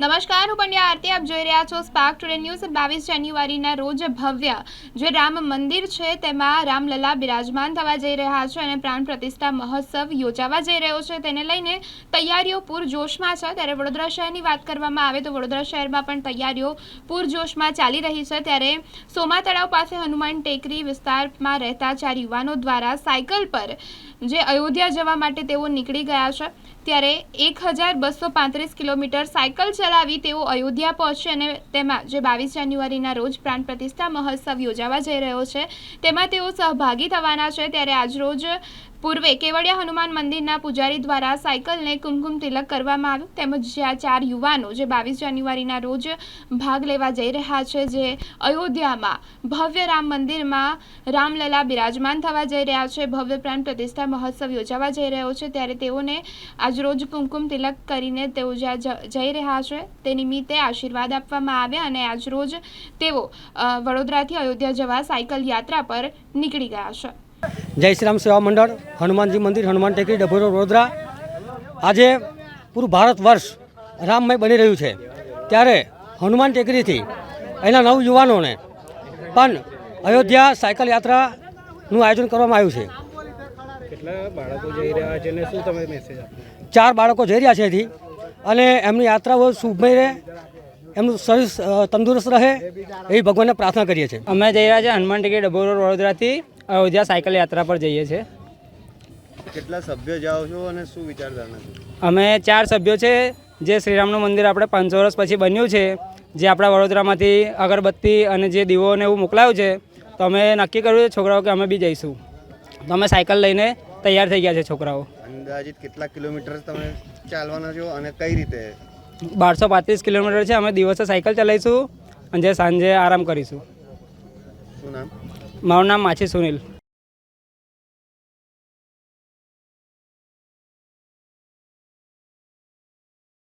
નમસ્કાર, હું પંડ્યા આરતી. આપ જોઈ રહ્યા છો સ્પાર્ક ટુડે ન્યૂઝ બાવીસ જાન્યુઆરીના રોજ ભવ્ય જે રામ મંદિર છે તેમાં રામલલા બિરાજમાન થવા જઈ રહ્યા છે અને પ્રાણ પ્રતિષ્ઠા મહોત્સવ યોજાવા જઈ રહ્યો છે. તેને લઈને તૈયારીઓ પૂરજોશમાં છે. ત્યારે વડોદરા શહેરની વાત કરવામાં આવે તો વડોદરા શહેરમાં પણ તૈયારીઓ પૂરજોશમાં ચાલી રહી છે. ત્યારે સોમા તળાવ પાસે હનુમાન ટેકરી વિસ્તારમાં રહેતા ચાર યુવાનો દ્વારા સાયકલ પર જે અયોધ્યા જવા માટે તેઓ નીકળી ગયા છે. ત્યારે એક હજાર બસો પાંત્રીસ કિલોમીટર સાયકલ ચલાવી તેઓ અયોધ્યા પહોંચશે અને તેમાં જે બાવીસ જાન્યુઆરીના રોજ પ્રાણ પ્રતિષ્ઠા મહોત્સવ યોજાવા જઈ રહ્યો છે, તેમાં તેઓ સહભાગી થવાના છે. ત્યારે આજરોજ પૂર્વે કેવડિયા હનુમાન મંદિરના પૂજારી દ્વારા સાયકલને કુમકુમ તિલક કરવામાં આવ્યું. તેમજ જે આ ચાર યુવાનો જે બાવીસ જાન્યુઆરીના રોજ ભાગ લેવા જઈ રહ્યા છે, જે અયોધ્યામાં ભવ્ય રામ મંદિરમાં રામલલા બિરાજમાન થવા જઈ રહ્યા છે, ભવ્ય પ્રાણ પ્રતિષ્ઠા મહોત્સવ યોજાવા જઈ રહ્યો છે, ત્યારે તેઓને આજરોજ કુમકુમ તિલક કરીને તેઓ જ્યાં જઈ રહ્યા છે, તે નિમિત્તે આશીર્વાદ આપવામાં આવ્યા અને આજરોજ તેઓ વડોદરાથી અયોધ્યા જવા સાયકલ યાત્રા પર નીકળી ગયા છે. જય શ્રી રામ સેવા મંડળ હનુમાનજી મંદિર હનુમાન ટેકરી ડભોરો રોડ વડોદરા. આજે પૂરું ભારત વર્ષ રામમય બની રહ્યું છે. ત્યારે હનુમાન ટેકરીથી એના નવ યુવાનોને પણ અયોધ્યા સાયકલ યાત્રાનું આયોજન કરવામાં આવ્યું છે. કેટલા બાળકો જઈ રહ્યા છે અને શું તમે મેસેજ આપો? ચાર બાળકો જઈ રહ્યા છે એથી. અને એમની યાત્રાઓ શુભમય રહે એમનું શરીર તંદુરસ્ત રહે એવી ભગવાનને પ્રાર્થના કરીએ છીએ. અમે જઈ રહ્યા છીએ હનુમાન ટેકરી ડભોરો વડોદરાથી. અયોધ્યા સાયકલ યાત્રા પર જઈએ છીએ. કેટલા સભ્યો જાઓ છો અને શું વિચારધારણા છે અમે ચાર સભ્યો છે જે શ્રીરામનું મંદિર આપણે પાંચસો વર્ષ પછી બન્યું છે જે આપણા વડોદરામાંથી અગરબત્તી અને જે દીવોને એવું મોકલાયું છે તો અમે નક્કી કર્યું છે છોકરાઓ કે અમે બી જઈશું. તો અમે સાયકલ લઈને તૈયાર થઈ ગયા છે છોકરાઓ. અંદાજિત કેટલા કિલોમીટર તમે ચાલવાના છો અને કઈ રીતે? બારસો પાંત્રીસ કિલોમીટર છે અમે દિવસે સાયકલ ચલાવીશું અને જે સાંજે આરામ કરીશું. શું નામ? મારું નામ માછી સુનિલ.